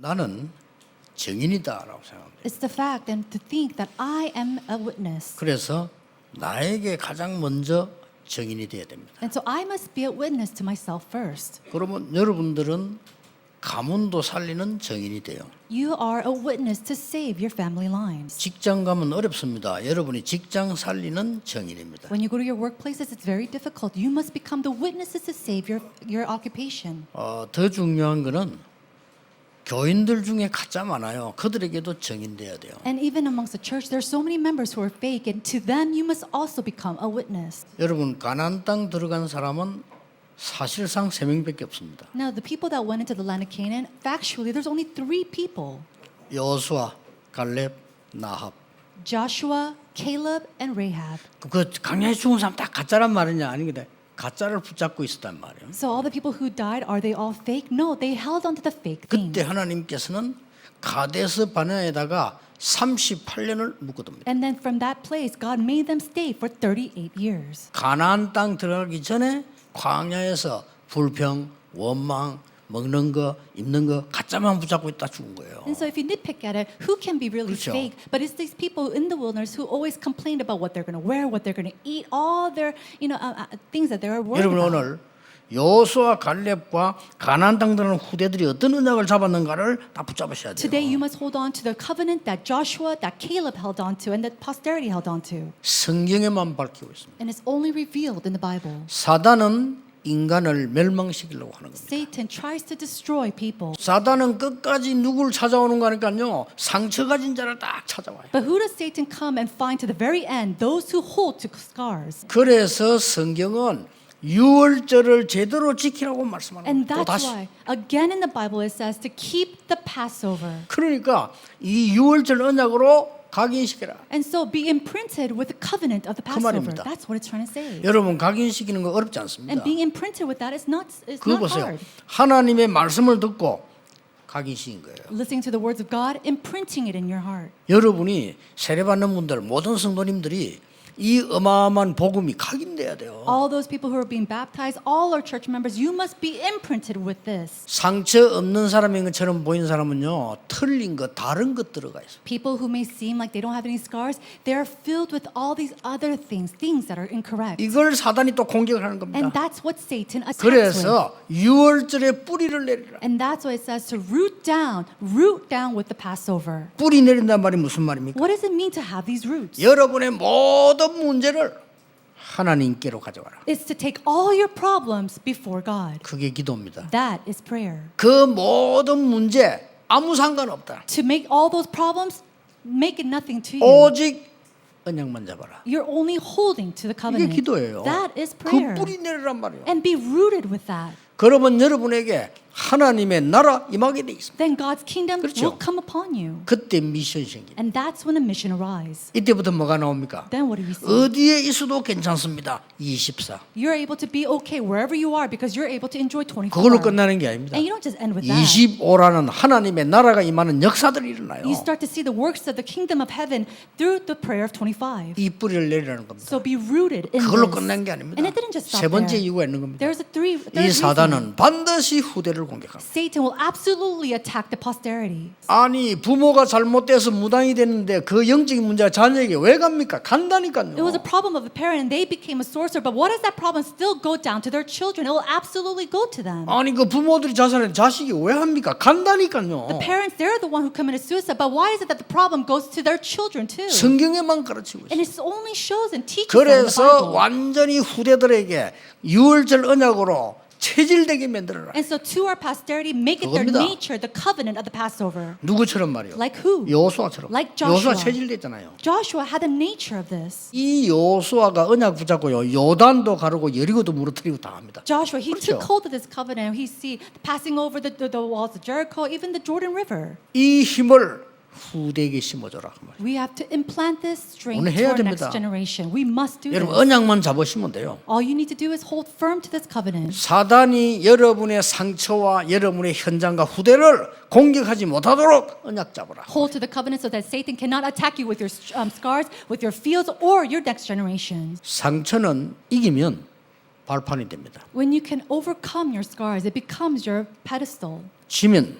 나는 증인이다라고 생각합니다. It's the fact and to think that I am a witness. 그래서 나에게 가장 먼저 증인이 되어야 됩니다. And so I must be a witness to myself first. 그러면 여러분들은 가문도 살리는 증인이 돼요. You are a witness to save your family lines. 직장 가면 어렵습니다. 여러분이 직장 살리는 증인입니다. When you go to your workplaces, it's very difficult. You must become the witnesses to save your, your occupation. 어, 더 중요한 거는 교인들 중에 가짜 많아요. 그들에게도 증인돼야 돼요. And even amongst the church, there are so many members who are fake, and to them, you must also become a witness. 여러분 가나안 땅 들어간 사람은 사실상 세 명밖에 없습니다. Now, the people that went into the land of Canaan, factually, there's only three people 여호수아, 갈렙, 나합. Joshua, Caleb, and Rahab. 그 강야에 죽은 사람 다 가짜란 말이냐 아니거든. 가짜를 붙잡고 있었단 말이에요. So, all the people who died, are they all fake? No, they held on to the fake things. 그때 하나님께서는 가데스 바네에다가 38년을 묶어둡니다. And then from that place, God made them stay for 38 years. 가나안 땅 들어가기 전에 광야에서 불평, 원망, 먹는 거, 입는 거 가짜만 붙잡고 있다 죽은 거예요. And so, if you nitpick at it, who can be really 그렇죠. fake? But it's these people in the wilderness who always complained about what they're going to wear, what they're going to eat, all their, you know, uh, uh, things that they are worried 여러분 about. 오늘 여호수아 갈렙과 가나안 땅 들어가는 후대들이 어떤 언약을 잡았는가를 다 붙잡으셔야 돼요. Today, you must hold on to the covenant that Joshua, that Caleb held on to, and that posterity held on to. 성경에만 밝히고 있습니다. And it's only revealed in the Bible. 사단은 인간을 멸망시키려고 하는 겁니다. Satan tries to destroy people. 사단은 끝까지 누굴 찾아오는 거니까요. 상처 가진 자를 딱 찾아와요. But who does Satan come and find to the very end? Those who hold to scars. 그래서 성경은 유월절을 제대로 지키라고 말씀하는 And that's 다시. why, again in the Bible, it says to keep the Passover. 그러니까 이 유월절 언약으로 각인시켜라. And so be imprinted with the covenant of the 그 Passover. 말입니다. That's what it's trying to say. 여러분 각인시키는 거 어렵지 않습니다. And being imprinted with that is not, it's 그거 not 보세요. hard. 하나님의 말씀을 듣고 각인시킨 거예요. Listening to the words of God, imprinting it in your heart. 여러분이 세례받는 분들 모든 성도님들이 이 어마어마한 복음이 각인돼야 돼요. All those people who are being baptized, all our church members, you must be imprinted with this. 상처 없는 사람인 것처럼 보이는 사람은요 틀린 것 다른 것 들어가 있어요. People who may seem like they don't have any scars, they are filled with all these other things, things that are incorrect. 이걸 사단이 또 공격을 하는 And 겁니다. that's what Satan attacks with. 그래서 유월절에 뿌리를 내리라. And that's why it says to root down, root down with the Passover. 뿌리 내린단 말이 무슨 말입니까? What does it mean to have these roots? 여러분의 모든 문제를 하나님께로 가져가라. It's to take all your problems before God. 그게 기도입니다. That is prayer. 그 모든 문제 아무 상관없다. To make all those problems, make it nothing to you. 오직 언약만 잡아라. You're only holding to the 이게 covenant. 기도예요. That is 그 prayer. 뿌리 내리란 말이에요. And be rooted with that. 그러면 여러분에게 하나님의 나라 임하게 돼 있습니다. Then God's kingdom 그렇죠. will come upon you. 그때 미션 생깁니다. And that's when a mission arises. 이때부터 뭐가 나옵니까? Then what do we see? 어디에 있어도 괜찮습니다. 24. You're able to be okay wherever you are because you're able to enjoy 24 그걸로. 끝나는 게 아닙니다. And you don't just end with that. 25라는 하나님의 나라가 임하는 역사들이 일어나요. You start to see the works of the kingdom of heaven through the prayer of 25. 이 뿌리를 내리라는 겁니다. So be rooted in 그걸로 this. 끝난 게 아닙니다. And it didn't just stop 세 번째 there. 이유가 있는 겁니다. There's a three. 이. 사단은 반드시 후대를 공격합니다. Satan will absolutely attack the posterity. 아니 부모가 잘못돼서 무당이 됐는데 그 영적인 문제가 자녀에게 왜 갑니까? 간다니까요. It was a problem of a parent and they became a sorcerer. But what does that problem still go down to their children? It will absolutely go to them. 아니 그 부모들이 자살했는데 자식이 왜 합니까? 간다니까요. The parents, they're the one who committed suicide. But why is it that the problem goes to their children too? 성경에만 가르치고 있어요. And it only shows and teaches 그래서. 완전히 후대들에게 유월절 언약으로 체질되게 만들어라. And so to our posterity, make it their 그겁니다. nature, the covenant of the Passover. 누구처럼 말이요? Like who? 여호수아처럼. Like Joshua. 여호수아 체질됐잖아요. Joshua had the nature of this. 이 여호수아가 언약 붙잡고요. 요단도 가르고 여리고도 무너뜨리고 다 합니다. Joshua, he 그렇죠. took hold of this covenant. He see passing over the, the, the walls of Jericho, even the Jordan River. 이 힘을 후대에게 심어줘라. 그. We have to implant this strength 오늘 to 해야 our next 됩니다. generation. We must do 여러분 this. 언약만 잡으시면 돼요. All you need to do is hold firm to this covenant. 사단이 여러분의 상처와 여러분의 현장과 후대를 공격하지 못하도록 언약 잡으라. Hold to the covenant so that Satan cannot attack you with your um, scars, with your fields, or your next generation. 상처는 이기면 발판이 됩니다. When you can overcome your scars, it becomes your pedestal. 지면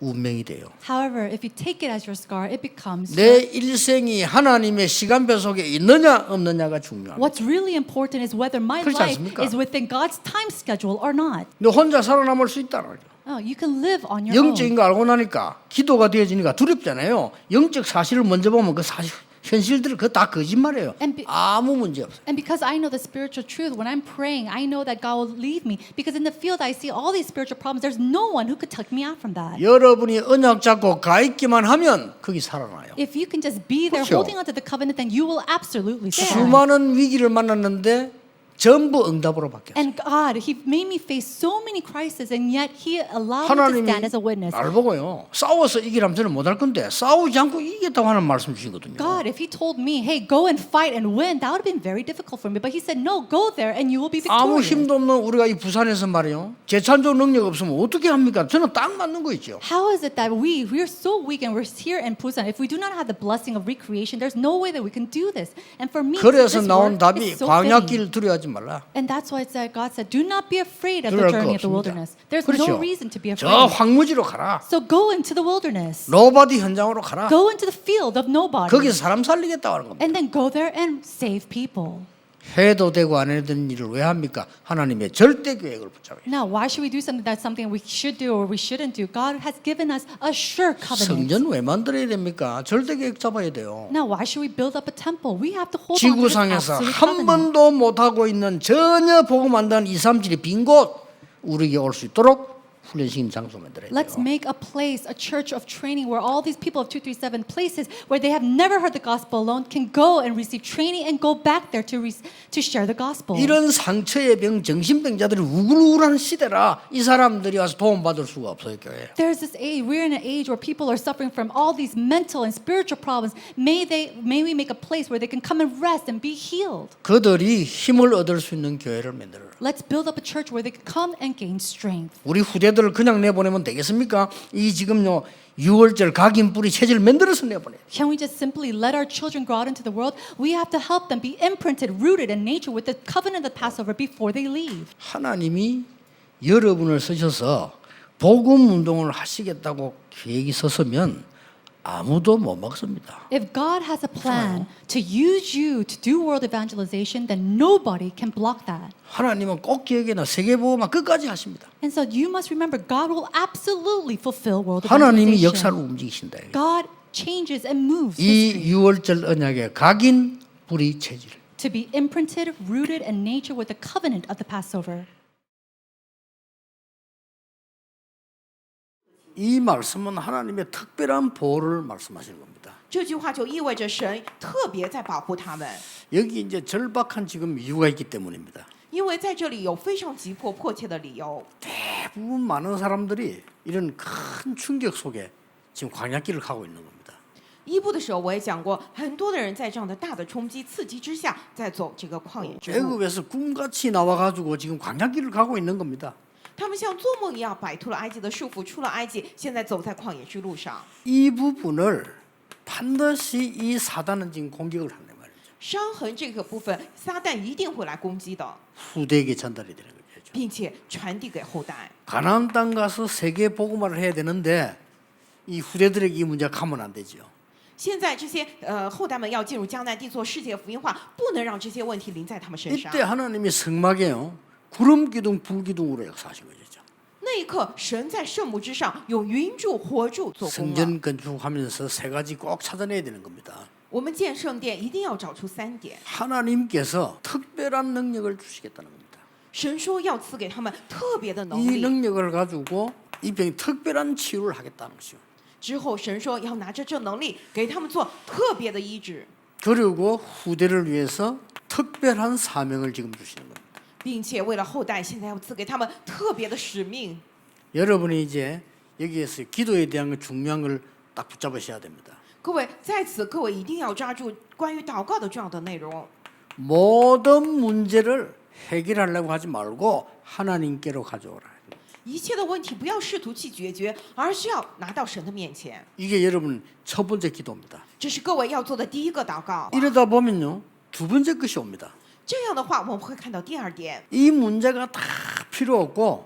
운명이 돼요. However, if you take it as your scar, it becomes 내 일생이 하나님의 시간표 속에 있느냐 없느냐가 중요합니다. What's really important is whether my 그렇지 life 않습니까? is within God's time schedule or not. 너 혼자 살아남을 수 있다는 거죠. Oh, you can live on your 영적인 own. 거 알고 나니까 기도가 되어지니까 두렵잖아요. 영적 사실을 먼저 보면 그 사실 현실들 그거 다 거짓말이에요. Be- 아무 문제 없어요. And because I know the spiritual truth, when I'm praying, I know that God will lead me. Because in the field, I see all these spiritual problems. There's no one who could take me out from that. 여러분이 언약 잡고 가 있기만 하면 거기 살아나요. If you can just be there 그렇죠. holding onto the covenant, then you will absolutely. 수많은 위기를 만났는데 전부 응답으로 바뀌었어요. And God, He made me face so many crises, and yet He allowed me to 하나님이 stand as a witness. 나를 보고요. 싸워서 이기라면 저는 못할 건데 싸우지 않고 이기겠다고 하는 말씀 주시거든요. God, if He told me, hey, go and fight and win, that would have been very difficult for me. But He said, no, go there and you will be 아무 victorious. 힘도 없는 우리가 이 부산에서 말이요. 재창조 능력 없으면 어떻게 합니까? 저는 딱 맞는 거 있죠. How is it that we we are so weak and we're here in Busan? If we do not have the blessing of recreation, there's no way that we can do this. And for me, 그래서 this 나온 word 답이 is so fitting. 광야길 두려워하지 말라. And that's why it said, God said, do not be afraid of the 두려울 거 journey of the 없습니다. wilderness. There's 그렇죠. no reason to be 저 afraid. 황무지로 가라. So go into the wilderness. 노바디 현장으로 가라. Go into the field of nobody. 거기서 사람 살리겠다고 하는 겁니다. And then go there and save people. 해도 되고 안 해도 되는 일을 왜 합니까? 하나님의 절대 계획을 붙잡아요. Now, why should we do something that's something we should do or we shouldn't do? God has given us a sure covenant. 성전 왜 만들어야 됩니까? 절대 계획 잡아야 돼요. Now, why should we build up a temple? We have to hold on to this 지구상에서 absolute 한 covenant. 번도 못 하고 있는 전혀 복음 안 되는 2, 3질이 빈곳 우리에게 올 수 있도록 훈련시킨 장소 만들어야 Let's 돼요. make a place, a church of training where all these people of 237 places where they have never heard the gospel alone can go and receive training and go back there to, re- to share the gospel. 이런 상처의 병, 정신병자들이 우글우글한 시대라 이 사람들이 와서 도움받을 수가 없어요 교회. There's this age, we're in an age where people are suffering from all these mental and spiritual problems. May, they, may we make a place where they can come and rest and be healed. 그들이 힘을 얻을 수 있는 교회를 만들어라. Let's build up a church where they can come and gain strength. 우리 후대들을 그냥 내보내면 되겠습니까? 이 지금요 6월절 각인 뿌리 체질 만들어서 내보내. Can we just simply let our children go out into the world? We have to help them be imprinted, rooted in nature with the covenant of Passover before they leave. 하나님이 여러분을 쓰셔서 복음 운동을 하시겠다고 계획이 섰으면 아무도 못 막습니다. If God has a plan to use you to do world evangelization, then nobody can block that. 하나님은 꼭 기억에나 세계복음만 끝까지 하십니다. And so you must remember, God will absolutely fulfill world 하나님이 역사를 evangelization. 움직이신다. God changes and moves 이 history 6월절 언약의 각인 뿌리 체질. to be imprinted, rooted in nature with the covenant of the Passover. 이 말씀은 하나님의 특별한 보호를 말씀하시는 겁니다. 这句话就意味着神特别在保护他们， 여기 이제 절박한 지금 이유가 있기 때문입니다. 因为在这里有非常急迫迫切的理由。 대부분 많은 사람들이 이런 큰 충격 속에 지금 광야길을 가고 있는 겁니다. 一部的时候我也讲过，很多的人在这样的大的冲击刺激之下，在走这个旷野之路。 애굽에서 꿈같이 나와가지고 지금 광야길을 가고 있는 겁니다. 他们像做梦一样摆脱了埃及的束缚，出了埃及，现在走在旷野之路上。 이 부분을 반드시 이 사단은 지금 공격을 한단 말이죠. 伤痕这个部分，撒旦一定会来攻击的， 후대에게 전달이 되는 거죠. 并且传递给后代。 가나안 땅 가서 세계 복음화를 해야 되는데 이 후대들에게 이 문제가 가면 안 되죠. 现在这些呃后代们要进入迦南地做世界福音化，不能让这些问题临在他们身上 이때 。 하나님이 성막에요 구름 기둥 불 기둥으로 역사하신 거죠. 那一刻，神在圣幕之上用云柱、火柱做工了。 성전 건축하면서 세 가지 꼭 찾아내야 되는 겁니다. 我们建圣殿一定要找出三点。 하나님께서 특별한 능력을 주시겠다는 겁니다. 神说要赐给他们特别的能 이 力， 능력을 가지고 이 병이 특별한 치유를 하겠다는 것이요. 之后神说要拿着这能力给他们做特别的医治， 그리고 후대를 위해서 특별한 사명을 지금 주시는 겁니다. 并且为了后代，现在要赐给他们特别的使命。 여러분이 이제 여기에서 기도에 대한 그 중요한 걸 딱 붙잡으셔야 됩니다. 各位在此，各位一定要抓住关于祷告的重要的内容。 모든 문제를 해결하려고 하지 말고 하나님께로 가져오라. 一切的问题不要试图去解决，而是要拿到神的面前。 이게 여러분 첫 번째 기도입니다. 这是各位要做的第一个祷告。 이러다 보면요 두 번째 것이 옵니다. 这样的话，我们会看到第二点， 이 문제가 다 필요 없고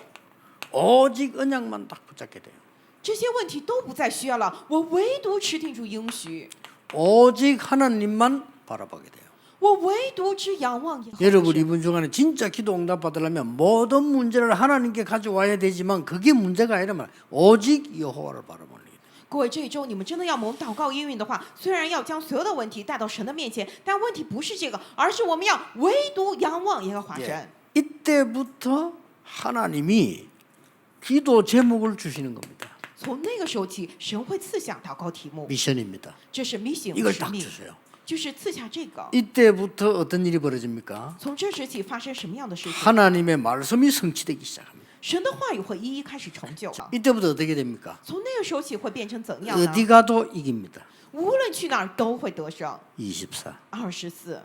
오직 언약만 딱 붙잡게 돼요. 这些问题都不再需要了，我唯独持定住应许， 오직 하나님만 바라보게 돼요. 我唯独只仰望耶和华 여러분 神 이분 중간에 진짜 기도 응답 받으려면 모든 문제를 하나님께 가져와야 되지만 그게 문제가 아니라면 오직 여호와를 바라보는 일. 各位，这一周你们真的要蒙祷告应允的话，虽然要将所有的问题带到神的面前，但问题不是这个，而是我们要唯独仰望耶和华神。 예. 이때부터 하나님이 기도 제목을 주시는 겁니다. 从那个时候起，神会赐下祷告题目， 미션입니다. 这是 mission 이걸 使 딱 命， 주세요. 就是赐下这个。 이때부터 어떤 일이 벌어집니까? 从这时起发生什么样的事情？ 하나님의 말씀이 성취되기 시작합니다. 神的话语会一一开始成就。 이때부터 어떻게 됩니까? 从那个时候起会变成怎样呢？ 어디 가도 이깁니다. 无论去哪儿都会得胜。 24. 二十四，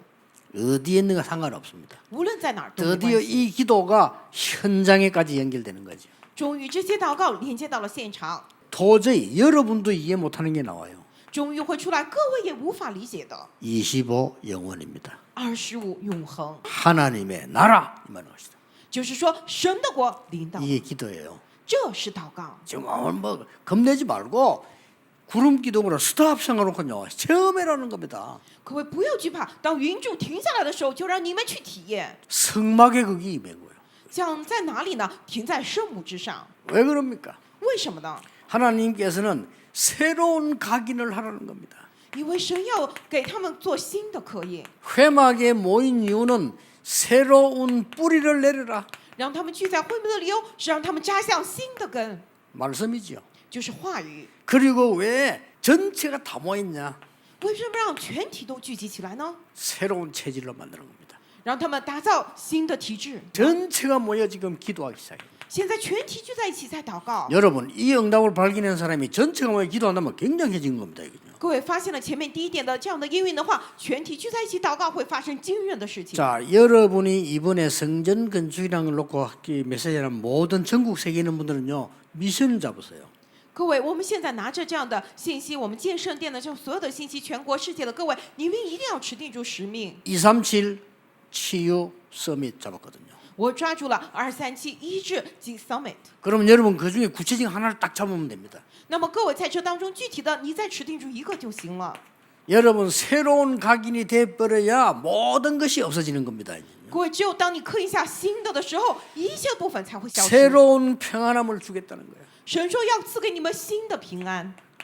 어디에 있는가 상관없습니다. 无论在哪儿都没 드디어 关系。 이 기도가 현장에까지 연결되는 거죠. 终于，这些祷告连接到了现场， 도저히 여러분도 이해 못하는 게 나와요. 终于会出来各位也无法理解的。 25 영원입니다. 二十五，永恒， 하나님의 나라 이 말인 것이다. 就是说神的国领导， 이게 기도예요. 这是祷告。 지금 오늘 뭐 겁내지 말고 구름 기둥으로 스탑 생각놓고요. 체험해라는 겁니다. 各位不要惧怕，当云柱停下来的时候，就让你们去体验。 성막의 극이 임한 거예요. 讲在哪里呢？停在圣母之上。 왜 그럽니까? 为什么呢？ 하나님께서는 새로운 각인을 하라는 겁니다. 因为神要给他们做新的刻印， 회막에 모인 이유는 새로운 뿌리를 내려라 让他们聚在会幕的理由是让他们扎下新的根， 말씀이지요. 就是话语。 그리고 왜 전체가 다 모였냐? 为什么让全体都聚集起来呢？ 새로운 체질로 만드는 겁니다. 让他们打造新的体制。 전체가 모여 지금 기도하기 시작해요. 现在全体聚在一起在祷告。 여러분 이 응답을 발견한 사람이 전체가 모여 기도한다면 굉장해진 겁니다. 이거죠. 各位发现了前面第一点的这样的应允的话，全体聚在一起祷告会发生惊人的事情。 자, 여러분이 이번에 성전 건축이라는 걸 놓고 이 메시지하는 모든 전국 세계에 있는 분들은요 미션을 잡으세요. 各位，我们现在拿着这样的信息，我们建圣殿的这所有的信息，全国世界的各位，你们一定要持定住使命。 237 치유 서밋 잡았거든요. 我抓住了二三七医治及 summit。 그러면 여러분 그 중에 구체적인 하나를 딱 잡으면 됩니다. 那么各位在这当中具体的，你再持定住一个就行了。 여러분 새로운 각인이 돼버려야 모든 것이 없어지는 겁니다. 各位，只有当你刻一下新的的时候，一切部分才会消失。 새로운 평안함을 주겠다는 거예요. 神说要赐给你们新的平安。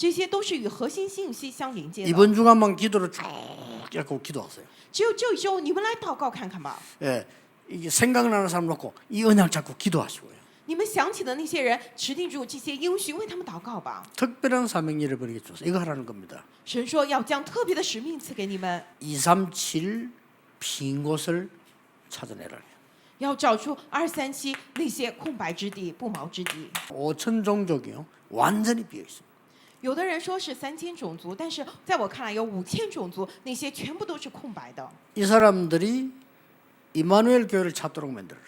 这些都是与核心信息相连接的。 이번 주간만 기도를 쭉 잡고 기도하세요. 只有这一周你们来祷告看看吧。 예, 이게 생각나는 사람 놓고 이 언약 잡고 기도하시고요. 你们想起的那些人，持定住这些应许，为他们祷告吧。 특별한 사명 여러분에게 줘서 이거 하라는 겁니다. 神说要将特别的使命赐给你们， 237 빈 곳을 찾아내라. 要找出二三七那些空白之地、不毛之地。 5천 종족이요. 완전히 비어 있습니다. 有的人说是三千种族，但是在我看来有五千种族，那些全部都是空白的。 이 사람들이 이마누엘 교회를 찾도록 만들어라.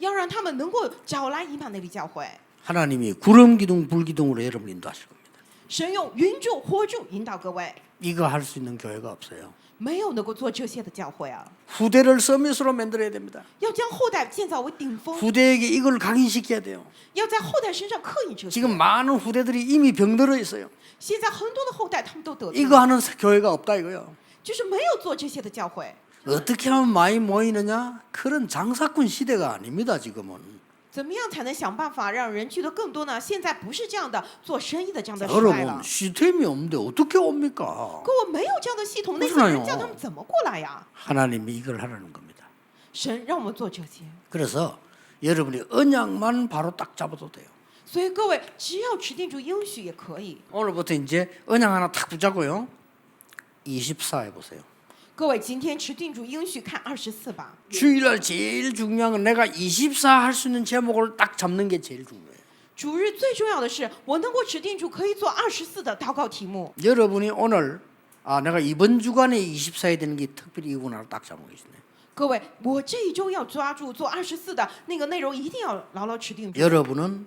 要让他们能够找来以马内利教会。 하나님이 구름 기둥 불 기둥으로 여러분 인도하실 겁니다. 神用云柱、火柱引导各位， 이거 할 수 있는 교회가 없어요. 没有能够做这些的教会啊！ 후대를 서밋으로 만들어야 됩니다. 要将后代建造为顶峰， 후대에게 이걸 각인시켜야 돼요. 要在后代身上刻印这些。 지금 많은 후대들이 이미 병들어 있어요. 现在很多的后代他们都得罪 이거 了， 하는 교회가 없다 이거요. 就是没有做这些的教会。 어떻게 하면 많이 모이느냐? 그런 장사꾼 시대가 아닙니다. 지금은. 怎么样才能想办法让人聚的更多呢？现在不是这样的做生意的这样的时代了 여러분 。 시스템이 없는데 어떻게 옵니까? 可我没有这样的系统，那些 무슨아요 人叫他们怎么过来呀？ 하나님이 이걸 하라는 겁니다. 神让我们做这些， 그래서 여러분이 언약만 바로 딱 잡아도 돼요. 所以各位只要持定住应许也可以。 오늘부터 이제 언약 하나 탁 붙잡고요. 24 해보세요. 各位今天持定住应许，看二十四吧。 주일날 제일 중요한 건 내가 24 할 수 있는 제목을 딱 잡는 게 제일 중요해요. 主日最重要的是，我能够指定主可以做二十四的祷告题目。 여러분이 오늘 아 내가 이번 주간에 24에 되는 게 특별히 이구나 딱 잡고 계시네. 各位，我这一周要抓住做二十四的那个内容，一定要牢牢持定住。 여러분은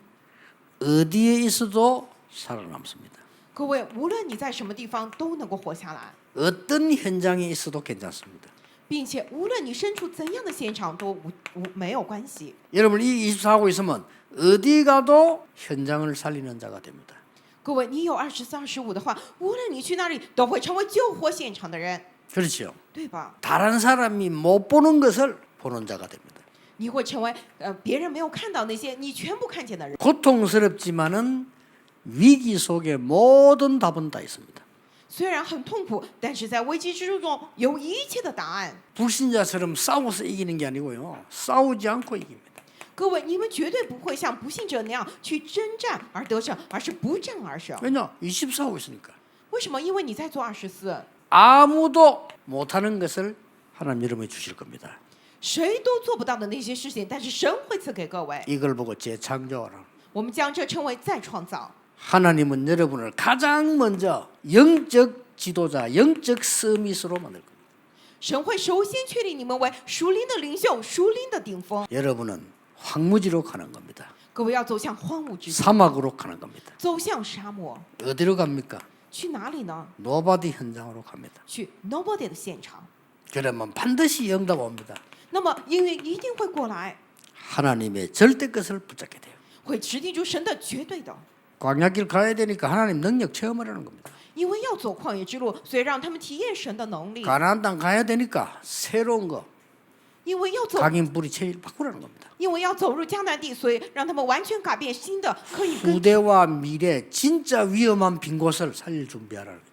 어디에 있어도 살아남습니다. 各位，无论你在什么地方，都能够活下来， 어떤 현장에 있어도 괜찮습니다. 并且无论你身处怎样的现场，都无无没有关系。 여러분 이 24하고 있으면 어디 가도 현장을 살리는 자가 됩니다. 各位，你有二十四、二十五的话，无论你去哪里，都会成为救活现场的人， 그렇죠. 对吧？ 다른 사람이 못 보는 것을 보는 자가 됩니다. 你会成为呃别人没有看到那些你全部看见的人。 고통스럽지만은 위기 속에 모든 답은 다 있습니다. 虽然很痛苦，但是在危机之中有一切的答案。 불신자처럼 싸워서 이기는 게 아니고요. 싸우지 않고 이깁니다. 各位，你们绝对不会像不信者那样去征战而得胜，而是不战而胜。 왜냐? 24하고 있으니까. 为什么？因为你在做二十四， 아무도 못하는 것을 하나님 여러분이 주실 겁니다. 谁都做不到的那些事情，但是神会赐给各位。 이걸 보고 재창조하라. 我们将这称为再创造。 하나님은 여러분을 가장 먼저 영적 지도자, 영적 서밋으로 만들 겁니다. 神会首先确立你们为属灵的领袖、属灵的顶峰。 여러분은 황무지로 가는 겁니다. 各位要走向荒芜之地， 사막으로 가는 겁니다. 走向沙漠， 어디로 갑니까? 去哪里呢？ 노바디 현장으로 갑니다. 去 Nobody 的现场。 그러면 반드시 응답 옵니다. 那么应允一定会过来， 하나님의 절대 것을 붙잡게 돼요. 会指定住神的绝对的。 광야길 가야 되니까 하나님 능력 체험하라는 겁니다. 因为要走旷野之路，所以让他们体验神的能力。 가나안 땅 가야 되니까 새로운 거 因为要走， 각인 뿌리 체질 바꾸라는 겁니다. 因为要走入迦南地，所以让他们完全改变新的，可以跟 후대와 미래 진짜 위험한 빈 곳을 살릴 준비하라는 거죠.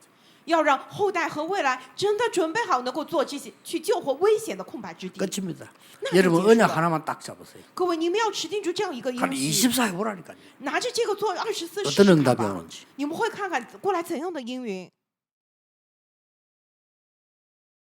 要让后代和未来真的准备好，能够做这些去救活危险的空白之地。 끝입니다. 나 여러분 이제 언약 있어. 하나만 딱 잡으세요. 各位，你们要持定住这样一个 한 应许， 24 해보라니까요. 拿着这个做二十四 어떤 试试看 응답이 吧 오는지. 你们会看看过来怎样的应允。